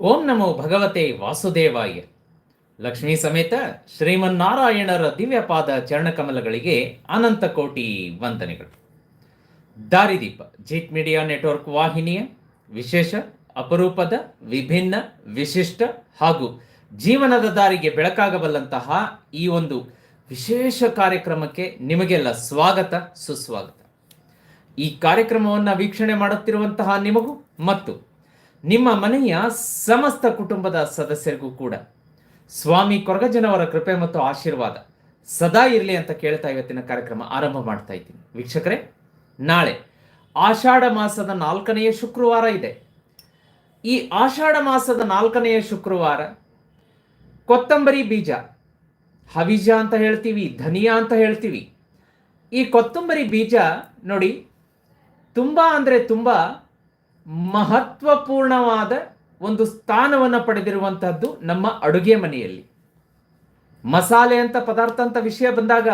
ಓಂ ನಮೋ ಭಗವತೆ ವಾಸುದೇವಾಯ. ಲಕ್ಷ್ಮೀ ಸಮೇತ ಶ್ರೀಮನ್ನಾರಾಯಣರ ದಿವ್ಯಪಾದ ಚರಣಕಮಲಗಳಿಗೆ ಅನಂತ ಕೋಟಿ ವಂದನೆಗಳು. ದಾರಿದೀಪ ಜೀತ್ ಮೀಡಿಯಾ ನೆಟ್ವರ್ಕ್ ವಾಹಿನಿಯ ವಿಶೇಷ, ಅಪರೂಪದ, ವಿಭಿನ್ನ, ವಿಶಿಷ್ಟ ಹಾಗೂ ಜೀವನದ ದಾರಿಗೆ ಬೆಳಕಾಗಬಲ್ಲಂತಹ ಈ ಒಂದು ವಿಶೇಷ ಕಾರ್ಯಕ್ರಮಕ್ಕೆ ನಿಮಗೆಲ್ಲ ಸ್ವಾಗತ, ಸುಸ್ವಾಗತ. ಈ ಕಾರ್ಯಕ್ರಮವನ್ನು ವೀಕ್ಷಣೆ ಮಾಡುತ್ತಿರುವಂತಹ ನಿಮಗೂ ಮತ್ತು ನಿಮ್ಮ ಮನೆಯ ಸಮಸ್ತ ಕುಟುಂಬದ ಸದಸ್ಯರಿಗೂ ಕೂಡ ಸ್ವಾಮಿ ಕೊರಗಜ್ಜನವರ ಕೃಪೆ ಮತ್ತು ಆಶೀರ್ವಾದ ಸದಾ ಇರಲಿ ಅಂತ ಕೇಳ್ತಾ ಇವತ್ತಿನ ಕಾರ್ಯಕ್ರಮ ಆರಂಭ ಮಾಡ್ತಾ ಇದ್ದೀನಿ. ವೀಕ್ಷಕರೇ, ನಾಳೆ ಆಷಾಢ ಮಾಸದ ನಾಲ್ಕನೆಯ ಶುಕ್ರವಾರ ಇದೆ. ಈ ಆಷಾಢ ಮಾಸದ ನಾಲ್ಕನೆಯ ಶುಕ್ರವಾರ ಕೊತ್ತಂಬರಿ ಬೀಜ, ಹವಿಜ ಅಂತ ಹೇಳ್ತೀವಿ, ಧನಿಯಾ ಅಂತ ಹೇಳ್ತೀವಿ. ಈ ಕೊತ್ತಂಬರಿ ಬೀಜ ನೋಡಿ, ತುಂಬ ಅಂದರೆ ತುಂಬ ಮಹತ್ವಪೂರ್ಣವಾದ ಒಂದು ಸ್ಥಾನವನ್ನು ಪಡೆದಿರುವಂತಹದ್ದು ನಮ್ಮ ಅಡುಗೆ ಮನೆಯಲ್ಲಿ. ಮಸಾಲೆ ಅಂತ ಪದಾರ್ಥ ಅಂತ ವಿಷಯ ಬಂದಾಗ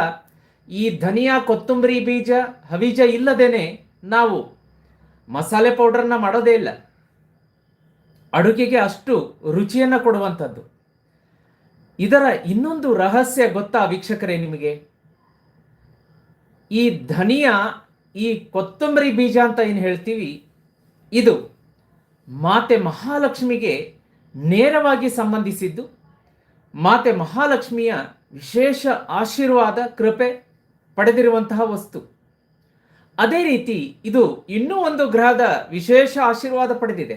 ಈ ಧನಿಯಾ, ಕೊತ್ತಂಬರಿ ಬೀಜ, ಹವಿಜ ಇಲ್ಲದೇನೆ ನಾವು ಮಸಾಲೆ ಪೌಡರ್ನ ಮಾಡೋದೇ ಇಲ್ಲ. ಅಡುಗೆಗೆ ಅಷ್ಟು ರುಚಿಯನ್ನು ಕೊಡುವಂಥದ್ದು ಇದರ ಇನ್ನೊಂದು ರಹಸ್ಯ ಗೊತ್ತಾ ವೀಕ್ಷಕರೇ ನಿಮಗೆ? ಈ ಧನಿಯಾ, ಈ ಕೊತ್ತಂಬರಿ ಬೀಜ ಅಂತ ಏನು ಹೇಳ್ತೀವಿ? ಇದು ಮಾತೆ ಮಹಾಲಕ್ಷ್ಮಿಗೆ ನೇರವಾಗಿ ಸಂಬಂಧಿಸಿದ್ದು, ಮಾತೆ ಮಹಾಲಕ್ಷ್ಮಿಯ ವಿಶೇಷ ಆಶೀರ್ವಾದ, ಕೃಪೆ ಪಡೆದಿರುವಂತಹ ವಸ್ತು. ಅದೇ ರೀತಿ ಇದು ಇನ್ನೂ ಒಂದು ಗ್ರಹದ ವಿಶೇಷ ಆಶೀರ್ವಾದ ಪಡೆದಿದೆ.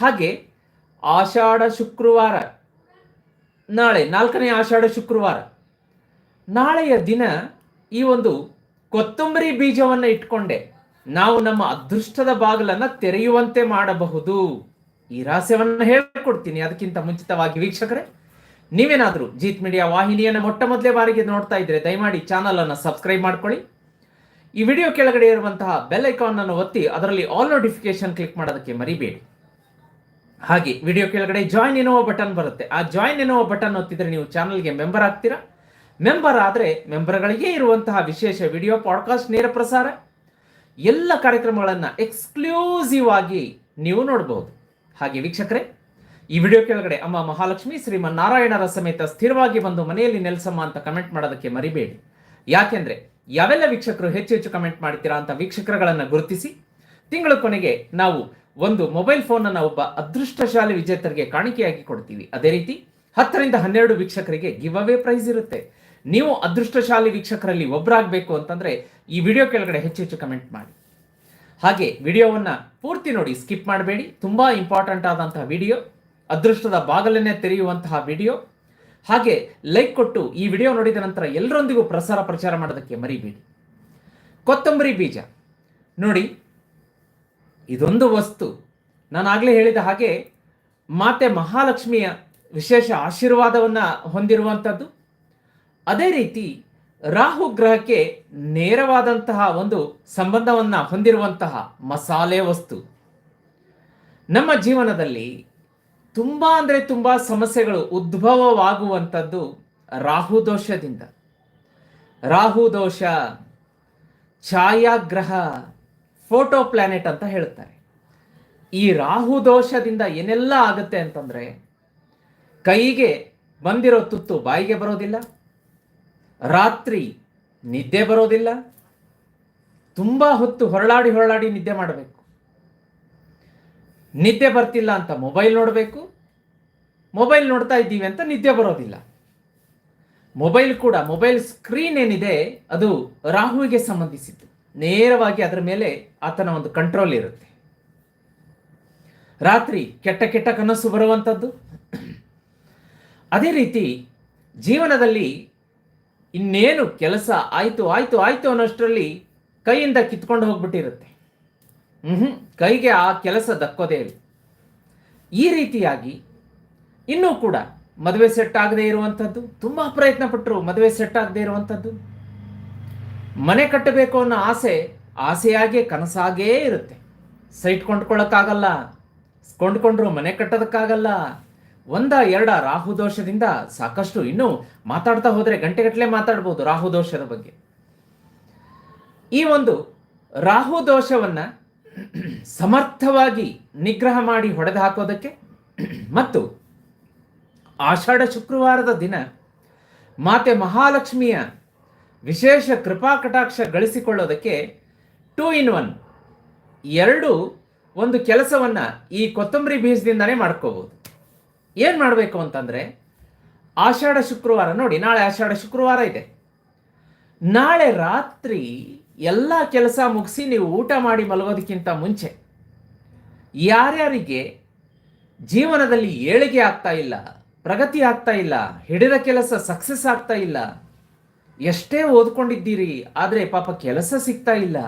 ಹಾಗೆ ಆಷಾಢ ಶುಕ್ರವಾರ, ನಾಳೆ, ನಾಲ್ಕನೇ ಆಷಾಢ ಶುಕ್ರವಾರ, ನಾಳೆಯ ದಿನ ಈ ಒಂದು ಕೊತ್ತಂಬರಿ ಬೀಜವನ್ನು ಇಟ್ಕೊಂಡೆ. ನಾವು ನಮ್ಮ ಅದೃಷ್ಟದ ಬಾಗಿಲನ್ನ ತೆರೆಯುವಂತೆ ಮಾಡಬಹುದು. ಈ ರಹಸ್ಯವನ್ನು ಹೇಳ್ಕೊಡ್ತೀನಿ. ಅದಕ್ಕಿಂತ ಮುಂಚಿತವಾಗಿ ವೀಕ್ಷಕರೇ, ನೀವೇನಾದರೂ ಜೀತ್ ಮೀಡಿಯಾ ವಾಹಿನಿಯನ್ನು ಮೊಟ್ಟ ಮೊದಲೇ ಬಾರಿಗೆ ನೋಡ್ತಾ ಇದ್ರೆ ದಯಮಾಡಿ ಚಾನಲ್ ಅನ್ನು ಸಬ್ಸ್ಕ್ರೈಬ್ ಮಾಡ್ಕೊಳ್ಳಿ. ಈ ವಿಡಿಯೋ ಕೆಳಗಡೆ ಇರುವಂತಹ ಬೆಲ್ ಐಕಾನ್ ಅನ್ನು ಒತ್ತಿ ಅದರಲ್ಲಿ ಆಲ್ ನೋಟಿಫಿಕೇಶನ್ ಕ್ಲಿಕ್ ಮಾಡೋದಕ್ಕೆ ಮರಿಬೇಡಿ. ಹಾಗೆ ವಿಡಿಯೋ ಕೆಳಗಡೆ ಜಾಯಿನ್ ಎನ್ನುವ ಬಟನ್ ಬರುತ್ತೆ. ಆ ಜಾಯಿನ್ ಎನ್ನುವ ಬಟನ್ ಒತ್ತಿದ್ರೆ ನೀವು ಚಾನಲ್ಗೆ ಮೆಂಬರ್ ಆಗ್ತೀರಾ? ಮೆಂಬರ್ ಆದರೆ ಮೆಂಬರ್ಗಳಿಗೆ ಇರುವಂತಹ ವಿಶೇಷ ವಿಡಿಯೋ, ಪಾಡ್ಕಾಸ್ಟ್, ನೇರ ಪ್ರಸಾರ ಎಲ್ಲ ಕಾರ್ಯಕ್ರಮಗಳನ್ನು ಎಕ್ಸ್ಕ್ಲೂಸಿವ್ ಆಗಿ ನೀವು ನೋಡಬಹುದು ಹಾಗೆ ವೀಕ್ಷಕರೇ, ಈ ವಿಡಿಯೋ ಕೆಳಗಡೆ ಅಮ್ಮ ಮಹಾಲಕ್ಷ್ಮಿ ಶ್ರೀಮನ್ನಾರಾಯಣರ ಸಮೇತ ಸ್ಥಿರವಾಗಿ ಬಂದು ಮನೆಯಲ್ಲಿ ನೆಲೆಸಮ್ಮ ಅಂತ ಕಮೆಂಟ್ ಮಾಡೋದಕ್ಕೆ ಮರಿಬೇಡಿ. ಯಾಕೆಂದ್ರೆ ಯಾವೆಲ್ಲ ವೀಕ್ಷಕರು ಹೆಚ್ಚು ಹೆಚ್ಚು ಕಮೆಂಟ್ ಮಾಡ್ತೀರಾ ಅಂತ ವೀಕ್ಷಕರುಗಳನ್ನು ಗುರುತಿಸಿ, ತಿಂಗಳ ಕೊನೆಗೆ ನಾವು ಒಂದು ಮೊಬೈಲ್ ಫೋನ್ ಅನ್ನ ಒಬ್ಬ ಅದೃಷ್ಟಶಾಲಿ ವಿಜೇತರಿಗೆ ಕಾಣಿಕೆಯಾಗಿ ಕೊಡ್ತೀವಿ. ಅದೇ ರೀತಿ ಹತ್ತರಿಂದ ಹನ್ನೆರಡು ವೀಕ್ಷಕರಿಗೆ ಗಿವ್ ಅವೇ ಪ್ರೈಸ್ ಇರುತ್ತೆ. ನೀವು ಅದೃಷ್ಟಶಾಲಿ ವೀಕ್ಷಕರಲ್ಲಿ ಒಬ್ಬರಾಗಬೇಕು ಅಂತಂದರೆ ಈ ವಿಡಿಯೋ ಕೆಳಗಡೆ ಹೆಚ್ಚು ಹೆಚ್ಚು ಕಮೆಂಟ್ ಮಾಡಿ. ಹಾಗೆ ವಿಡಿಯೋವನ್ನು ಪೂರ್ತಿ ನೋಡಿ ಸ್ಕಿಪ್ ಮಾಡಬೇಡಿ. ತುಂಬ ಇಂಪಾರ್ಟೆಂಟ್ ಆದಂತಹ ವಿಡಿಯೋ, ಅದೃಷ್ಟದ ಬಾಗಲನ್ನೇ ತೆರೆಯುವಂತಹ ವಿಡಿಯೋ. ಹಾಗೆ ಲೈಕ್ ಕೊಟ್ಟು ಈ ವಿಡಿಯೋ ನೋಡಿದ ನಂತರ ಎಲ್ಲರೊಂದಿಗೂ ಪ್ರಸಾರ ಪ್ರಚಾರ ಮಾಡೋದಕ್ಕೆ ಮರಿಬೇಡಿ. ಕೊತ್ತಂಬರಿ ಬೀಜ. ನೋಡಿ, ಇದೊಂದು ವಸ್ತು. ನಾನು ಆಗಲೇ ಹೇಳಿದ ಹಾಗೆ ಮಾತೆ ಮಹಾಲಕ್ಷ್ಮಿಯ ವಿಶೇಷ ಆಶೀರ್ವಾದವನ್ನು ಹೊಂದಿರುವಂಥದ್ದು ಅದೇ ರೀತಿ ರಾಹು ಗ್ರಹಕ್ಕೆ ನೇರವಾದಂತಹ ಒಂದು ಸಂಬಂಧವನ್ನು ಹೊಂದಿರುವಂತಹ ಮಸಾಲೆ ವಸ್ತು. ನಮ್ಮ ಜೀವನದಲ್ಲಿ ತುಂಬ ಅಂದರೆ ತುಂಬ ಸಮಸ್ಯೆಗಳು ಉದ್ಭವವಾಗುವಂಥದ್ದು ರಾಹು ದೋಷದಿಂದ. ರಾಹು ದೋಷ, ಛಾಯಾಗ್ರಹ, ಫೋಟೋ ಪ್ಲಾನೆಟ್ ಅಂತ ಹೇಳ್ತಾರೆ ಈ ರಾಹು ದೋಷದಿಂದ ಏನೆಲ್ಲ ಆಗುತ್ತೆ ಅಂತಂದ್ರೆ ಕೈಗೆ ಬಂದಿರೋ ತುತ್ತು ಬಾಯಿಗೆ ಬರೋದಿಲ್ಲ ರಾತ್ರಿ ನಿದ್ದೆ ಬರೋದಿಲ್ಲ. ತುಂಬ ಹೊತ್ತು ಹೊರಳಾಡಿ ಹೊರಳಾಡಿ ನಿದ್ದೆ ಮಾಡಬೇಕು. ನಿದ್ದೆ ಬರ್ತಿಲ್ಲ ಅಂತ ಮೊಬೈಲ್ ನೋಡಬೇಕು. ಮೊಬೈಲ್ ನೋಡ್ತಾ ಇದ್ದೀವಿ ಅಂತ ನಿದ್ದೆ ಬರೋದಿಲ್ಲ. ಮೊಬೈಲ್ ಕೂಡ, ಮೊಬೈಲ್ ಸ್ಕ್ರೀನ್ ಏನಿದೆ, ಅದು ರಾಹುವಿಗೆ ಸಂಬಂಧಿಸಿದ್ದು. ನೇರವಾಗಿ ಅದರ ಮೇಲೆ ಆತನ ಒಂದು ಕಂಟ್ರೋಲ್ ಇರುತ್ತೆ. ರಾತ್ರಿ ಕೆಟ್ಟ ಕೆಟ್ಟ ಕನಸು ಬರುವಂಥದ್ದು. ಅದೇ ರೀತಿ ಜೀವನದಲ್ಲಿ ಇನ್ನೇನು ಕೆಲಸ ಆಯಿತು ಆಯಿತು ಆಯಿತು ಅನ್ನೋಷ್ಟರಲ್ಲಿ ಕೈಯಿಂದ ಕಿತ್ಕೊಂಡು ಹೋಗ್ಬಿಟ್ಟಿರುತ್ತೆ. ಹ್ಞೂ ಕೈಗೆ ಆ ಕೆಲಸ ದಕ್ಕೋದೇ ಇಲ್ಲ. ಈ ರೀತಿಯಾಗಿ ಇನ್ನೂ ಕೂಡ ಮದುವೆ ಸೆಟ್ ಆಗದೇ ಇರುವಂಥದ್ದು, ತುಂಬ ಪ್ರಯತ್ನ ಪಟ್ಟರು ಮದುವೆ ಸೆಟ್ ಆಗದೇ ಇರುವಂಥದ್ದು. ಮನೆ ಕಟ್ಟಬೇಕು ಅನ್ನೋ ಆಸೆ, ಆಸೆಯಾಗೇ ಕನಸಾಗೇ ಇರುತ್ತೆ. ಸೈಟ್ ಕೊಂಡ್ಕೊಳ್ಳೋಕ್ಕಾಗಲ್ಲ, ಕೊಂಡ್ಕೊಂಡ್ರು ಮನೆ ಕಟ್ಟೋದಕ್ಕಾಗಲ್ಲ ಒಂದ ಎರಡ ರಾಹು ದೋಷದಿಂದ ಸಾಕಷ್ಟು ಇನ್ನೂ ಮಾತಾಡ್ತಾ ಹೋದರೆ ಗಂಟೆಗಟ್ಟಲೆ ಮಾತಾಡ್ಬೋದು ರಾಹು ದೋಷದ ಬಗ್ಗೆ. ಈ ಒಂದು ರಾಹು ದೋಷವನ್ನ ಸಮರ್ಥವಾಗಿ ನಿಗ್ರಹ ಮಾಡಿ ಹೊಡೆದು ಹಾಕೋದಕ್ಕೆ ಮತ್ತು ಆಷಾಢ ಶುಕ್ರವಾರದ ದಿನ ಮಾತೆ ಮಹಾಲಕ್ಷ್ಮಿಯ ವಿಶೇಷ ಕೃಪಾ ಕಟಾಕ್ಷ ಗಳಿಸಿಕೊಳ್ಳೋದಕ್ಕೆ ಟೂ ಇನ್ ಒನ್ ಎರಡು ಒಂದು ಕೆಲಸವನ್ನು ಈ ಕೊತ್ತಂಬರಿ ಬೀಜದಿಂದನೇ ಮಾಡ್ಕೋಬೋದು. ಏನು ಮಾಡಬೇಕು ಅಂತಂದರೆ ಆಷಾಢ ಶುಕ್ರವಾರ ನೋಡಿ, ನಾಳೆ ಆಷಾಢ ಶುಕ್ರವಾರ ಇದೆ. ನಾಳೆ ರಾತ್ರಿ ಎಲ್ಲ ಕೆಲಸ ಮುಗಿಸಿ ನೀವು ಊಟ ಮಾಡಿ ಮಲಗೋದಕ್ಕಿಂತ ಮುಂಚೆ ಯಾರ್ಯಾರಿಗೆ ಜೀವನದಲ್ಲಿ ಏಳಿಗೆ ಆಗ್ತಾ ಇಲ್ಲ, ಪ್ರಗತಿ ಆಗ್ತಾ ಇಲ್ಲ, ಹಿಡಿದ ಕೆಲಸ ಸಕ್ಸಸ್ ಆಗ್ತಾ ಇಲ್ಲ, ಎಷ್ಟೇ ಓದ್ಕೊಂಡಿದ್ದೀರಿ, ಆದರೆ ಪಾಪ ಕೆಲಸ ಸಿಗ್ತಾ ಇಲ್ಲ,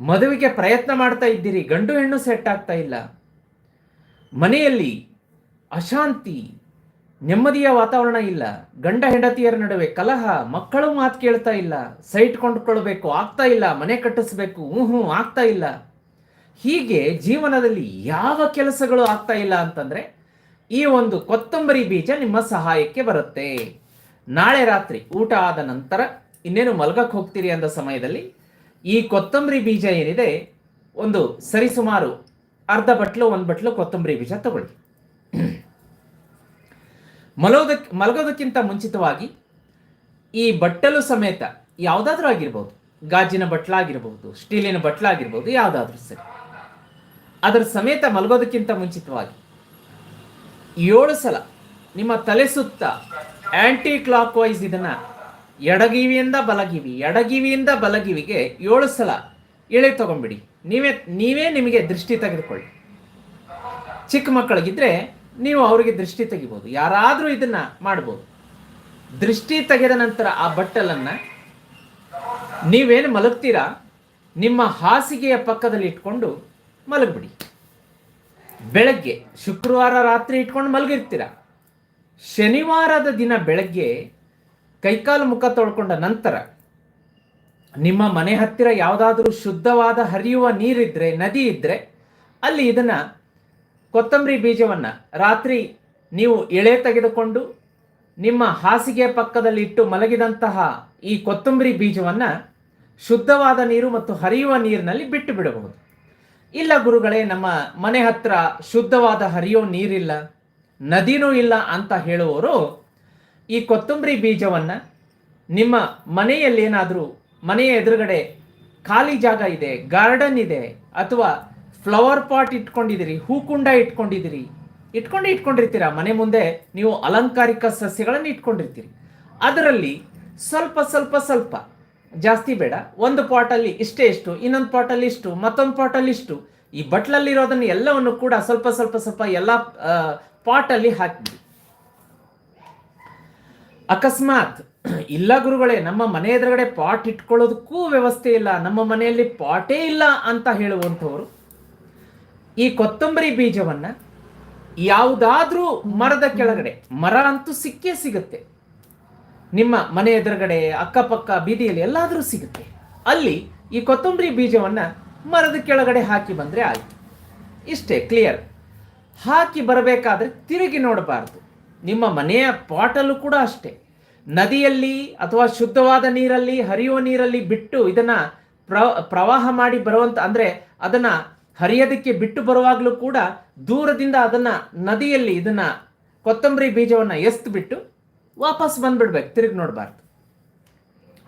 ಮದುವೆಗೆ ಪ್ರಯತ್ನ ಮಾಡ್ತಾ ಇದ್ದೀರಿ, ಗಂಡು ಹೆಣ್ಣು ಸೆಟ್ ಆಗ್ತಾ ಇಲ್ಲ, ಮನೆಯಲ್ಲಿ ಅಶಾಂತಿ, ನೆಮ್ಮದಿಯ ವಾತಾವರಣ ಇಲ್ಲ. ಗಂಡ ಹೆಂಡತಿಯರ ನಡುವೆ ಕಲಹ, ಮಕ್ಕಳು ಮಾತು ಕೇಳ್ತಾ ಇಲ್ಲ. ಸೈಟ್ ಕೊಂಡ್ಕೊಳ್ಬೇಕು, ಆಗ್ತಾ ಇಲ್ಲ. ಮನೆ ಕಟ್ಟಿಸ್ಬೇಕು ಹ್ಞೂ ಆಗ್ತಾ ಇಲ್ಲ. ಹೀಗೆ ಜೀವನದಲ್ಲಿ ಯಾವ ಕೆಲಸಗಳು ಆಗ್ತಾ ಇಲ್ಲ ಅಂತಂದ್ರೆ, ಈ ಒಂದು ಕೊತ್ತಂಬರಿ ಬೀಜ ನಿಮ್ಮ ಸಹಾಯಕ್ಕೆ ಬರುತ್ತೆ. ನಾಳೆ ರಾತ್ರಿ ಊಟ ಆದ ನಂತರ ಇನ್ನೇನು ಮಲಗಕ್ಕೆ ಹೋಗ್ತೀರಿ ಅಂದ ಸಮಯದಲ್ಲಿ ಈ ಕೊತ್ತಂಬರಿ ಬೀಜ ಏನಿದೆ, ಒಂದು ಸರಿಸುಮಾರು ಅರ್ಧ ಬಟ್ಲು, ಒಂದು ಬಟ್ಲು ಕೊತ್ತಂಬರಿ ಬೀಜ ತಗೊಳ್ಳಿ. ಮಲಗೋದಕ್ಕೆ ಮಲಗೋದಕ್ಕಿಂತ ಮುಂಚಿತವಾಗಿ ಈ ಬಟ್ಟಲು ಸಮೇತ ಯಾವುದಾದ್ರೂ ಆಗಿರ್ಬೋದು. ಗಾಜಿನ ಬಟ್ಲಾಗಿರ್ಬೋದು, ಸ್ಟೀಲಿನ ಬಟ್ಲಾಗಿರ್ಬೋದು, ಯಾವುದಾದ್ರೂ ಸರಿ. ಅದರ ಸಮೇತ ಮಲಗೋದಕ್ಕಿಂತ ಮುಂಚಿತವಾಗಿ ಏಳು ಸಲ ನಿಮ್ಮ ತಲೆ ಸುತ್ತ ಆ್ಯಂಟಿ ಕ್ಲಾಕ್ ವೈಸ್ ಇದನ್ನು ಎಡಗಿವಿಯಿಂದ ಬಲಗಿವಿ, ಎಡಗಿವಿಯಿಂದ ಬಲಗಿವಿಗೆ ಏಳು ಸಲ ಎಳೆ ತಗೊಂಬಿಡಿ ನೀವೇ ನೀವೇ ನಿಮಗೆ ದೃಷ್ಟಿ ತೆಗೆದುಕೊಳ್ಳಿ. ಚಿಕ್ಕ ಮಕ್ಕಳಿಗಿದ್ರೆ ನೀವು ಅವರಿಗೆ ದೃಷ್ಟಿ ತೆಗಿಬೋದು. ಯಾರಾದರೂ ಇದನ್ನ ಮಾಡ್ಬೋದು. ದೃಷ್ಟಿ ತೆಗೆದ ನಂತರ ಆ ಬಟ್ಟಲನ್ನು ನೀವೇನು ಮಲಗ್ತೀರಾ? ನಿಮ್ಮ ಹಾಸಿಗೆಯ ಪಕ್ಕದಲ್ಲಿ ಇಟ್ಕೊಂಡು ಮಲಗಿಬಿಡಿ. ಬೆಳಗ್ಗೆ, ಶುಕ್ರವಾರ ರಾತ್ರಿ ಇಟ್ಕೊಂಡು ಮಲಗಿರ್ತೀರ? ಶನಿವಾರದ ದಿನ ಬೆಳಗ್ಗೆ ಕೈಕಾಲು ಮುಖ ತೊಳ್ಕೊಂಡ ನಂತರ ನಿಮ್ಮ ಮನೆ ಹತ್ತಿರ ಯಾವುದಾದ್ರೂ ಶುದ್ಧವಾದ ಹರಿಯುವ ನೀರಿದ್ದರೆ ನದಿ ಇದ್ರೆ, ಅಲ್ಲಿ ಇದನ್ನ ಕೊತ್ತಂಬರಿ ಬೀಜವನ್ನು ರಾತ್ರಿ ನೀವು ಎಳೆ ತೆಗೆದುಕೊಂಡು ನಿಮ್ಮ ಹಾಸಿಗೆ ಪಕ್ಕದಲ್ಲಿ ಇಟ್ಟು ಮಲಗಿದಂತಹ ಈ ಕೊತ್ತಂಬರಿ ಬೀಜವನ್ನು ಶುದ್ಧವಾದ ನೀರು ಮತ್ತು ಹರಿಯುವ ನೀರಿನಲ್ಲಿ ಬಿಟ್ಟು ಬಿಡಬಹುದು. ಇಲ್ಲ ಗುರುಗಳೇ, ನಮ್ಮ ಮನೆ ಹತ್ರ ಶುದ್ಧವಾದ ಹರಿಯೋ ನೀರಿಲ್ಲ, ನದಿನೂ ಇಲ್ಲ ಅಂತ ಹೇಳುವವರು ಈ ಕೊತ್ತಂಬರಿ ಬೀಜವನ್ನು ನಿಮ್ಮ ಮನೆಯಲ್ಲೇನಾದರೂ ಮನೆಯ ಎದುರುಗಡೆ ಖಾಲಿ ಜಾಗ ಇದೆ, ಗಾರ್ಡನ್ ಇದೆ, ಅಥವಾ ಫ್ಲವರ್ ಪಾಟ್ ಇಟ್ಕೊಂಡಿದ್ದೀರಿ, ಹೂಕುಂಡ ಇಟ್ಕೊಂಡಿದ್ದೀರಿ. ಇಟ್ಕೊಂಡು ಇಟ್ಕೊಂಡಿರ್ತೀರಾ? ಮನೆ ಮುಂದೆ ನೀವು ಅಲಂಕಾರಿಕ ಸಸ್ಯಗಳನ್ನು ಇಟ್ಕೊಂಡಿರ್ತೀರಿ. ಅದರಲ್ಲಿ ಸ್ವಲ್ಪ ಸ್ವಲ್ಪ ಸ್ವಲ್ಪ, ಜಾಸ್ತಿ ಬೇಡ. ಒಂದು ಪಾಟಲ್ಲಿ ಇಷ್ಟೇ ಇಷ್ಟು, ಇನ್ನೊಂದು ಪಾಟಲ್ಲಿ ಇಷ್ಟು, ಮತ್ತೊಂದು ಪಾಟಲ್ಲಿ ಇಷ್ಟು. ಈ ಬಟ್ಲಲ್ಲಿರೋದನ್ನು ಎಲ್ಲವನ್ನು ಕೂಡ ಸ್ವಲ್ಪ ಸ್ವಲ್ಪ ಸ್ವಲ್ಪ ಎಲ್ಲ ಪಾಟಲ್ಲಿ ಹಾಕಿ ಅಕಸ್ಮಾತ್, ಇಲ್ಲ ಗುರುಗಳೇ, ನಮ್ಮ ಮನೆ ಎದುರುಗಡೆ ಪಾಟ್ ಇಟ್ಕೊಳ್ಳೋದಕ್ಕೂ ವ್ಯವಸ್ಥೆ ಇಲ್ಲ. ನಮ್ಮ ಮನೆಯಲ್ಲಿ ಪಾಟೇ ಇಲ್ಲ ಅಂತ ಹೇಳುವಂಥವರು ಈ ಕೊತ್ತಂಬರಿ ಬೀಜವನ್ನ ಯಾವುದಾದ್ರೂ ಮರದ ಕೆಳಗಡೆ, ಮರ ಅಂತೂ ಸಿಕ್ಕೇ ಸಿಗುತ್ತೆ. ನಿಮ್ಮ ಮನೆ ಎದುರುಗಡೆ, ಅಕ್ಕಪಕ್ಕ ಬೀದಿಯಲ್ಲಿ ಎಲ್ಲಾದರೂ ಸಿಗುತ್ತೆ. ಅಲ್ಲಿ ಈ ಕೊತ್ತಂಬರಿ ಬೀಜವನ್ನ ಮರದ ಕೆಳಗಡೆ ಹಾಕಿ ಬಂದ್ರೆ ಆಯ್ತು. ಇಷ್ಟೇ ಕ್ಲಿಯರ್ ಹಾಕಿ ಬರಬೇಕಾದ್ರೆ ತಿರುಗಿ ನೋಡಬಾರ್ದು. ನಿಮ್ಮ ಮನೆಯ ಪಾಟಲ್ಲೂ ಕೂಡ ಅಷ್ಟೇ. ನದಿಯಲ್ಲಿ ಅಥವಾ ಶುದ್ಧವಾದ ನೀರಲ್ಲಿ, ಹರಿಯುವ ನೀರಲ್ಲಿ ಬಿಟ್ಟು ಇದನ್ನ ಪ್ರ, ಪ್ರವಾಹ ಮಾಡಿ ಬರುವಂತ, ಅಂದ್ರೆ ಅದನ್ನ ಹರಿಯೋದಕ್ಕೆ ಬಿಟ್ಟು ಬರುವಾಗಲೂ ಕೂಡ ದೂರದಿಂದ ಅದನ್ನ ನದಿಯಲ್ಲಿ ಇದನ್ನ ಕೊತ್ತಂಬರಿ ಬೀಜವನ್ನ ಎಸ್ತು ಬಿಟ್ಟು ವಾಪಸ್ ಬಂದ್ಬಿಡ್ಬೇಕು. ತಿರುಗಿ ನೋಡಬಾರ್ದು.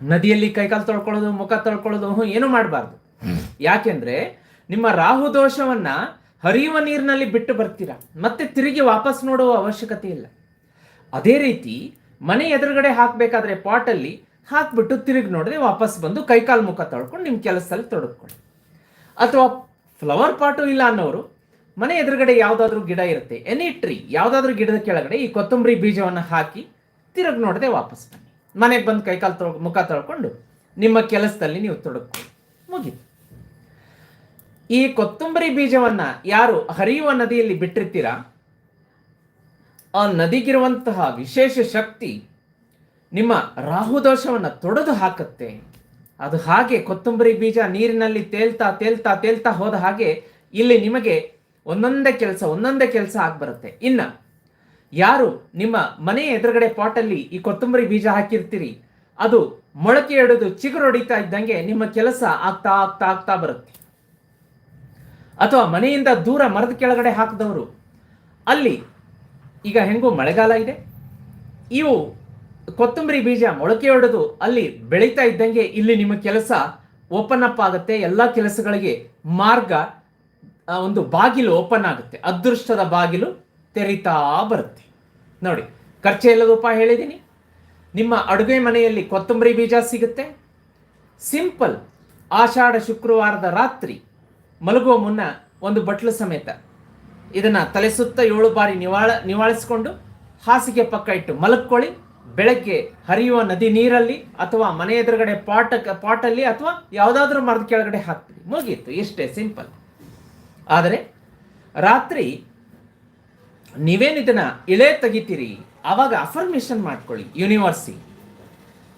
ನದಿಯಲ್ಲಿ ಕೈಕಾಲು ತೊಳ್ಕೊಳ್ಳೋದು, ಮುಖ ತೊಳ್ಕೊಳ್ಳೋದು ಏನು ಮಾಡಬಾರ್ದು. ಯಾಕೆಂದ್ರೆ ನಿಮ್ಮ ರಾಹು ದೋಷವನ್ನ ಹರಿಯುವ ನೀರಿನಲ್ಲಿ ಬಿಟ್ಟು ಬರ್ತೀರಾ? ಮತ್ತೆ ತಿರುಗಿ ವಾಪಸ್ ನೋಡುವ ಅವಶ್ಯಕತೆ ಇಲ್ಲ. ಅದೇ ರೀತಿ ಮನೆ ಎದುರುಗಡೆ ಹಾಕಬೇಕಾದ್ರೆ ಪಾಟಲ್ಲಿ ಹಾಕ್ಬಿಟ್ಟು ತಿರುಗಿ ನೋಡಿದ್ರೆ ವಾಪಸ್ ಬಂದು ಕೈಕಾಲು ಮುಖ ತೊಳ್ಕೊಂಡು ನಿಮ್ಮ ಕೆಲಸದಲ್ಲಿ ತೊಡಗಿಕೊಳ್ಳಿ ಅಥವಾ ಫ್ಲವರ್ ಪಾಟು ಇಲ್ಲ ಅನ್ನೋರು, ಮನೆ ಎದುರುಗಡೆ ಯಾವುದಾದ್ರೂ ಗಿಡ ಇರುತ್ತೆ ಎನಿ ಟ್ರೀ ಯಾವುದಾದ್ರೂ ಗಿಡದ ಕೆಳಗಡೆ ಈ ಕೊತ್ತಂಬರಿ ಬೀಜವನ್ನು ಹಾಕಿ ತಿರುಗಿ ನೋಡದೆ ವಾಪಸ್ ಬನ್ನಿ. ಮನೆಗೆ ಬಂದು ಕೈಕಾಲು ತೊಳ್, ಮುಖ ತೊಳ್ಕೊಂಡು ನಿಮ್ಮ ಕೆಲಸದಲ್ಲಿ ನೀವು ತೊಡಕು ಹೋಗಿ ಈ ಕೊತ್ತಂಬರಿ ಬೀಜವನ್ನ ಯಾರು ಹರಿಯುವ ನದಿಯಲ್ಲಿ ಬಿಟ್ಟಿರ್ತೀರಾ? ಆ ನದಿಗಿರುವಂತಹ ವಿಶೇಷ ಶಕ್ತಿ ನಿಮ್ಮ ರಾಹುದೋಷವನ್ನು ತೊಡೆದು ಹಾಕುತ್ತೆ. ಅದು ಹಾಗೆ ಕೊತ್ತಂಬರಿ ಬೀಜ ನೀರಿನಲ್ಲಿ ತೇಲ್ತಾ ತೇಲ್ತಾ ತೇಲ್ತಾ ಹೋದ ಹಾಗೆ ಇಲ್ಲಿ ನಿಮಗೆ ಒಂದೊಂದೇ ಕೆಲಸ ಒಂದೊಂದೇ ಕೆಲಸ ಆಗ್ಬರುತ್ತೆ. ಇನ್ನ, ಯಾರು ನಿಮ್ಮ ಮನೆ ಎದುರುಗಡೆ ಪಾಟಲ್ಲಿ ಈ ಕೊತ್ತಂಬರಿ ಬೀಜ ಹಾಕಿರ್ತೀರಿ, ಅದು ಮೊಳಕೆ ಹಿಡಿದು ಚಿಗುರು ಹೊಡಿತಾ ಇದ್ದಂಗೆ ನಿಮ್ಮ ಕೆಲಸ ಆಗ್ತಾ ಆಗ್ತಾ ಆಗ್ತಾ ಬರುತ್ತೆ. ಅಥವಾ ಮನೆಯಿಂದ ದೂರ ಮರದ ಕೆಳಗಡೆ ಹಾಕಿದವರು, ಅಲ್ಲಿ ಈಗ ಹೆಂಗೂ ಮಳೆಗಾಲ ಇದೆ, ಇವು ಕೊತ್ತಂಬರಿ ಬೀಜ ಮೊಳಕೆ ಹೊಡೆದು ಅಲ್ಲಿ ಬೆಳೀತಾ ಇದ್ದಂಗೆ ಇಲ್ಲಿ ನಿಮ್ಮ ಕೆಲಸ ಓಪನ್ ಅಪ್ ಆಗುತ್ತೆ. ಎಲ್ಲ ಕೆಲಸಗಳಿಗೆ ಮಾರ್ಗ ಒಂದು ಬಾಗಿಲು ಓಪನ್ ಆಗುತ್ತೆ. ಅದೃಷ್ಟದ ಬಾಗಿಲು ತೆರೀತಾ ಬರುತ್ತೆ. ನೋಡಿ, ಖರ್ಚೆ ಇಲ್ಲದಪ್ಪ ಹೇಳಿದ್ದೀನಿ. ನಿಮ್ಮ ಅಡುಗೆ ಮನೆಯಲ್ಲಿ ಕೊತ್ತಂಬರಿ ಬೀಜ ಸಿಗುತ್ತೆ. ಸಿಂಪಲ್, ಆಷಾಢ ಶುಕ್ರವಾರದ ರಾತ್ರಿ ಮಲಗುವ ಮುನ್ನ ಒಂದು ಬಟ್ಲು ಸಮೇತ ಇದನ್ನು ತಲೆ ಸುತ್ತ ಏಳು ಬಾರಿ ನಿವಾಳ, ನಿವಾಳಿಸ್ಕೊಂಡು ಹಾಸಿಗೆ ಪಕ್ಕ ಇಟ್ಟು ಮಲಗ್ಕೊಳ್ಳಿ ಬೆಳಗ್ಗೆ ಹರಿಯುವ ನದಿ ನೀರಲ್ಲಿ ಅಥವಾ ಮನೆ ಎದುರುಗಡೆ ಪಾಟ ಪಾಟಲ್ಲಿ ಅಥವಾ ಯಾವುದಾದ್ರೂ ಮರದ ಕೆಳಗಡೆ ಹಾಕ್ತೀವಿ ಮುಗೀತು. ಇಷ್ಟೇ, ಸಿಂಪಲ್. ಆದರೆ, ರಾತ್ರಿ ನೀವೇನು ಇದನ್ನ ಇಳೆ ತೆಗಿತೀರಿ? ಆವಾಗ ಅಫರ್ಮೇಷನ್ ಮಾಡ್ಕೊಳ್ಳಿ. ಯೂನಿವರ್ಸಿ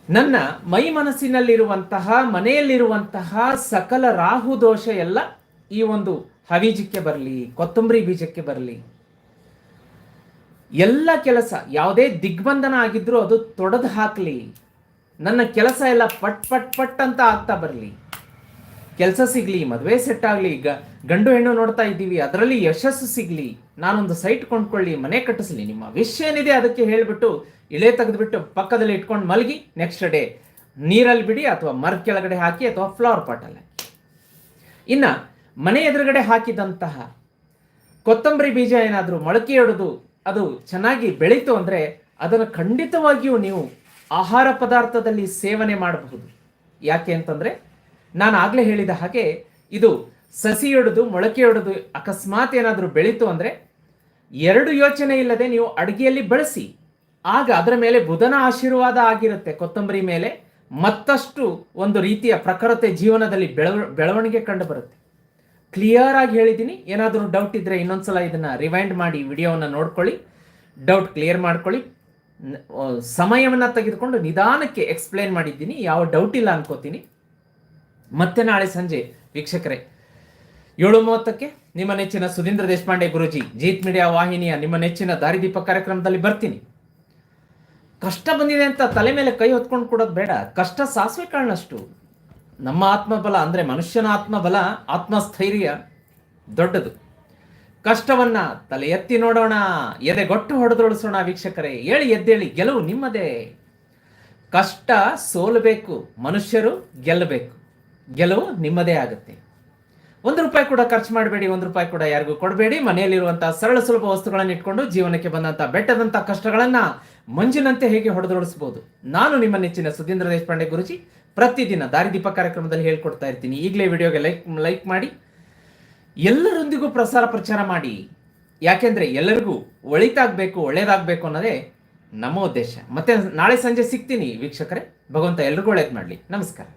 ನನ್ನ ಮೈ ಮನಸ್ಸಿನಲ್ಲಿರುವಂತಹ, ಮನೆಯಲ್ಲಿರುವಂತಹ ಸಕಲ ರಾಹು ದೋಷ ಎಲ್ಲ ಈ ಒಂದು ಹವೀಜಕ್ಕೆ ಬರಲಿ, ಕೊತ್ತಂಬರಿ ಬೀಜಕ್ಕೆ ಬರಲಿ. ಎಲ್ಲ ಕೆಲಸ, ಯಾವುದೇ ದಿಗ್ಬಂಧನ ಆಗಿದ್ರೂ ಅದು ತೊಡೆದು ಹಾಕಲಿ. ನನ್ನ ಕೆಲಸ ಎಲ್ಲ ಪಟ್ ಪಟ್ ಪಟ್ ಅಂತ ಆಗ್ತಾ ಬರಲಿ. ಕೆಲಸ ಸಿಗ್ಲಿ, ಮದುವೆ ಸೆಟ್ ಆಗಲಿ ಈಗ ಗಂಡು ಹೆಣ್ಣು ನೋಡ್ತಾ ಇದ್ದೀವಿ, ಅದರಲ್ಲಿ ಯಶಸ್ಸು ಸಿಗ್ಲಿ. ನಾನೊಂದು ಸೈಟ್ ಕೊಂಡ್ಕೊಳ್ಳಿ, ಮನೆ ಕಟ್ಟಿಸ್ಲಿ. ನಿಮ್ಮ ವಿಷ್ ಏನಿದೆ ಅದಕ್ಕೆ ಹೇಳಿಬಿಟ್ಟು ಇಳೆ ತೆಗೆದುಬಿಟ್ಟು ಪಕ್ಕದಲ್ಲಿ ಇಟ್ಕೊಂಡು ಮಲಗಿ ನೆಕ್ಸ್ಟ್ ಡೇ ನೀರಲ್ಲಿ ಬಿಡಿ ಅಥವಾ ಮರ ಕೆಳಗಡೆ ಹಾಕಿ ಅಥವಾ ಫ್ಲವರ್ ಪಾಟಲ್ಲಿ ಹಾಕಿ. ಇನ್ನ ಮನೆ ಎದುರುಗಡೆ ಹಾಕಿದಂತಹ ಕೊತ್ತಂಬರಿ ಬೀಜ ಏನಾದರೂ ಮೊಳಕೆ ಹೊಡೆದು ಅದು ಚೆನ್ನಾಗಿ ಬೆಳೀತು ಅಂದರೆ ಅದನ್ನು ಖಂಡಿತವಾಗಿಯೂ ನೀವು ಆಹಾರ ಪದಾರ್ಥದಲ್ಲಿ ಸೇವನೆ ಮಾಡಬಹುದು. ಯಾಕೆ ಅಂತಂದರೆ ನಾನು ಆಗಲೇ ಹೇಳಿದ ಹಾಗೆ ಇದು ಸಸಿ ಮೊಳಕೆಯೊಡೆದು ಅಕಸ್ಮಾತ್ ಏನಾದರೂ ಬೆಳೀತು ಅಂದರೆ ಎರಡು ಯೋಚನೆ ಇಲ್ಲದೆ ನೀವು ಅಡುಗೆಯಲ್ಲಿ ಬಳಸಿ. ಆಗ ಅದರ ಮೇಲೆ ಬುಧನ ಆಶೀರ್ವಾದ ಆಗಿರುತ್ತೆ ಕೊತ್ತಂಬರಿ ಮೇಲೆ ಮತ್ತಷ್ಟು ಒಂದು ರೀತಿಯ ಪ್ರಖರತೆ ಜೀವನದಲ್ಲಿ ಬೆಳವ, ಬೆಳವಣಿಗೆ ಕಂಡು ಬರುತ್ತೆ. ಕ್ಲಿಯರ್ ಆಗಿ ಹೇಳಿದ್ದೀನಿ ಏನಾದರೂ ಡೌಟ್ ಇದ್ದರೆ ಇನ್ನೊಂದ್ಸಲ ಇದನ್ನು ರಿವೈಂಡ್ ಮಾಡಿ ವಿಡಿಯೋವನ್ನು ನೋಡ್ಕೊಳ್ಳಿ. ಡೌಟ್ ಕ್ಲಿಯರ್ ಮಾಡ್ಕೊಳ್ಳಿ. ಸಮಯವನ್ನ ತೆಗೆದುಕೊಂಡು ನಿಧಾನಕ್ಕೆ ಎಕ್ಸ್ಪ್ಲೇನ್ ಮಾಡಿದ್ದೀನಿ. ಯಾವ ಡೌಟ್ ಇಲ್ಲ ಅನ್ಕೋತೀನಿ. ಮತ್ತೆ ನಾಳೆ ಸಂಜೆ ವೀಕ್ಷಕರೇ. ಏಳು ಮೂವತ್ತಕ್ಕೆ ನಿಮ್ಮ ನೆಚ್ಚಿನ ಸುಧೀಂದ್ರ ದೇಶಪಾಂಡೆ ಗುರುಜಿ, ಜೀತ್ ಮೀಡಿಯಾ ವಾಹಿನಿಯ ನಿಮ್ಮ ನೆಚ್ಚಿನ ದಾರಿದೀಪ ಕಾರ್ಯಕ್ರಮದಲ್ಲಿ ಬರ್ತೀನಿ. ಕಷ್ಟ ಬಂದಿದೆ ಅಂತ ತಲೆ ಮೇಲೆ ಕೈ ಹೊತ್ಕೊಂಡು ಕೊಡೋದು ಬೇಡ. ಕಷ್ಟ ಸಾಸಿವೆ ಕಾರಣಷ್ಟು ನಮ್ಮ ಆತ್ಮಬಲ ಅಂದರೆ ಮನುಷ್ಯನ ಆತ್ಮಬಲ, ಆತ್ಮಸ್ಥೈರ್ಯ ದೊಡ್ಡದು. ಕಷ್ಟವನ್ನ ತಲೆ ಎತ್ತಿ ನೋಡೋಣ ಎದೆಗೊಟ್ಟು ಹೊಡೆದೊಳಿಸೋಣ ವೀಕ್ಷಕರೇ. ಹೇಳಿ, ಎದ್ದೇಳಿ, ಗೆಲುವು ನಿಮ್ಮದೇ. ಕಷ್ಟ ಸೋಲಬೇಕು, ಮನುಷ್ಯರು ಗೆಲ್ಲಬೇಕು. ಗೆಲುವು ನಿಮ್ಮದೇ ಆಗುತ್ತೆ. ಒಂದು ರೂಪಾಯಿ ಕೂಡ ಖರ್ಚು ಮಾಡಬೇಡಿ, ಒಂದು ರೂಪಾಯಿ ಕೂಡ ಯಾರಿಗೂ ಕೊಡಬೇಡಿ. ಮನೆಯಲ್ಲಿರುವಂತಹ ಸರಳ ಸುಲಭ ವಸ್ತುಗಳನ್ನು ಇಟ್ಕೊಂಡು ಜೀವನಕ್ಕೆ ಬಂದಂಥ ಬೆಟ್ಟದಂಥ ಕಷ್ಟಗಳನ್ನ ಮಂಜಿನಂತೆ ಹೇಗೆ ಹೊಡೆದೊಳಿಸಬಹುದು ನಾನು ನಿಮ್ಮ ನೆಚ್ಚಿನ ಸುಧೀಂದ್ರ ದೇಶಪಾಂಡೆ ಗುರುಜಿ. ಪ್ರತಿದಿನ ದಾರಿದೀಪ ಕಾರ್ಯಕ್ರಮದಲ್ಲಿ ಹೇಳ್ಕೊಡ್ತಾ ಇರ್ತೀನಿ. ಈಗಲೇ ವಿಡಿಯೋಗೆ ಲೈಕ್ ಲೈಕ್ ಮಾಡಿ. ಎಲ್ಲರೊಂದಿಗೂ ಪ್ರಸಾರ ಪ್ರಚಾರ ಮಾಡಿ. ಯಾಕೆಂದ್ರೆ ಎಲ್ಲರಿಗೂ ಒಳಿತಾಗಬೇಕು, ಒಳ್ಳೇದಾಗಬೇಕು ಅನ್ನೋದೇ ನಮ್ಮ ಉದ್ದೇಶ. ಮತ್ತೆ ನಾಳೆ ಸಂಜೆ ಸಿಗ್ತೀನಿ. ವೀಕ್ಷಕರೇ, ಭಗವಂತ ಎಲ್ರಿಗೂ ಒಳ್ಳೇದು ಮಾಡಲಿ. ನಮಸ್ಕಾರ.